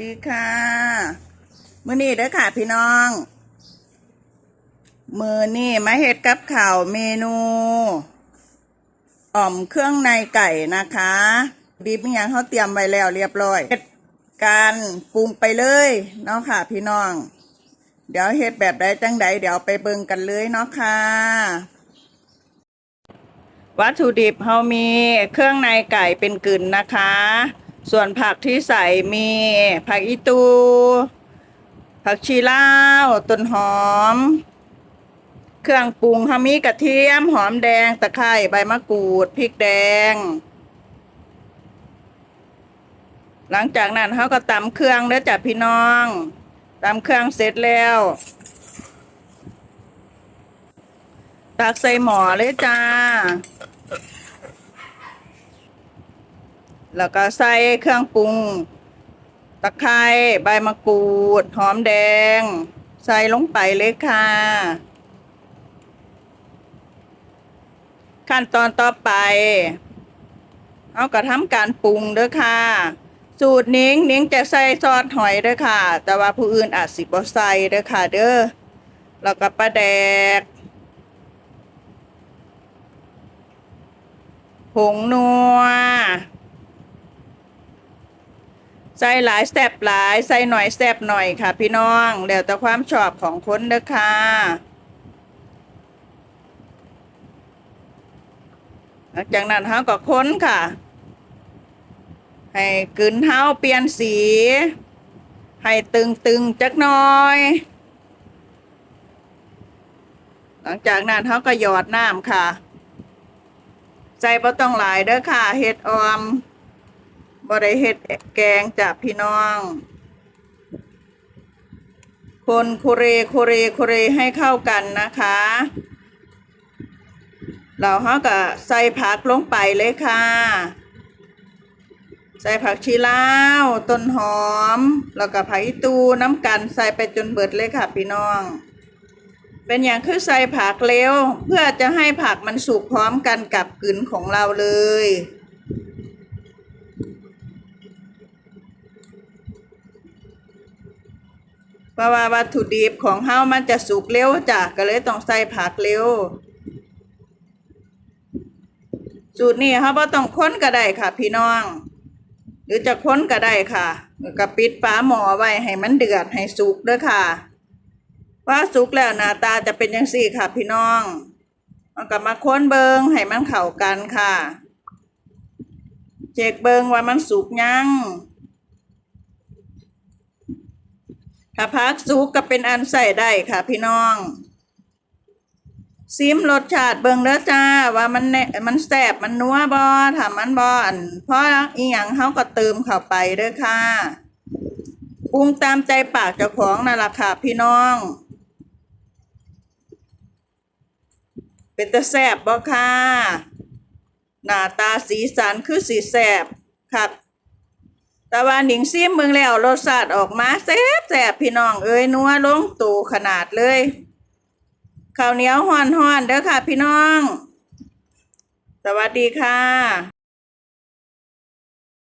ดีค่ะ มื้อนี้เด้อค่ะ พี่น้อง มือนี่มาเฮ็ดกับข่าวเมนูอ่อมเครื่องในไก่นะคะบีบยังเขาเตรียมไว้แล้วเรียบร้อยเฮ็ดการปรุงไปเลยเนาะค่ะ พี่น้อง เดี๋ยวเฮ็ดแบบใดจังใดเดี๋ยวไปเบิ่งกันเลยเนาะค่ะ วัตถุดิบเรามีเครื่องในไก่เป็นกึ่นนะคะ ส่วนผักที่ใส่มีผักอีตู ผักชีลาวต้นหอม เครื่องปรุงเรามีกระเทียม หอมแดงตะไคร้ใบมะกรูดพริกแดง หลังจากนั้นเขาก็ตำเครื่องเด้อจ้ะพี่น้องตำเครื่องเสร็จแล้วตักใส่หม้อเลยจ้า แล้วก็ใส่เครื่องปรุง ตะไคร้ใบมะกรูด หอมแดง ใส่ลงไปเลยค่ะ ขั้นตอนต่อไป เอากระทำการปรุงเด้อค่ะ สูตรนิ้งนิ้งจะใส่ซอสหอยเด้อค่ะ แต่ว่าผู้อื่นอาจสิบ่ใส่เด้อค่ะเด้อแล้วก็ปลาแดกผงนัว ใส่หลายแซบหลายใส่หน่อยแซบหน่อยค่ะ พี่น้องแล้วแต่ความชอบของคนเด้อค่ะหลังจากนั้นเฮาก็ค้นค่ะ ให้กึนเฮาเปลี่ยนสี ให้ตึงๆจักน่อย หลังจากนั้นเฮาก็หยอดน้ำค่ะ ใจบ่ต้องหลายเด้อค่ะเห็ดออม บ่ได้เห็ดแกงจากพี่น้อง คนโคเรโคเรโคเรให้เข้ากันนะคะเราเฮาก็ใส่ผักลงไปเลยค่ะ ใส่ผักชีลาวต้นหอม แล้วก็ผักอีตูน้ำกันใส่ไปจนเบิดเลยค่ะพี่น้อง เป็นอย่างคือใส่ผักเร็วเพื่อจะให้ผักมันสุกพร้อมกันกับกลืนของเราเลย เพ ราะว่าวัตถุดิบของเฮามันจะสุกเร็วจ้ะก็เลยต้องใส่ผักเร็ว สูตรนี้เฮาบ่ต้องค้นก็ได้ค่ะ พี่น้อง หรือจะค้นก็ได้ค่ะแล้วก็ปิดฝาหม้อไว้ให้มันเดือดให้สุกเด้อค่ะว่าสุกแล้วหน้าตาจะเป็นยังสี่ค่ะ พี่น้องเอากลับมาค้นเบิงให้มันเข้ากันค่ะเช็คเบิงว่ามันสุกยัง ถ้าพักสุกก็เป็นอันใส่ได้ค่ะพี่น้อง ซิมรสชาติเบิงเด้อจ้าว่ามันแน่มันแซ่บมันนัวบ่ถ้ามันบ่อันเพราะอีหยังเฮาก็เติมเข้าไปเด้อค่ะปรุงตามใจปากเจ้าของนั่นแหละค่ะพี่น้อง เป็นตะแซบบ่ค่ะ หน้าตาสีสันคือสีแซบครับ แต่ว่าหนิงซิมเมืองแล้วรสชาติออกมาแซ่บแซ่บพี่น้องเอ้ยนัวลงตูขนาดเลยข้าวเหนียวห่อนห่อนๆเด้อค่ะพี่น้อง สวัสดีค่ะ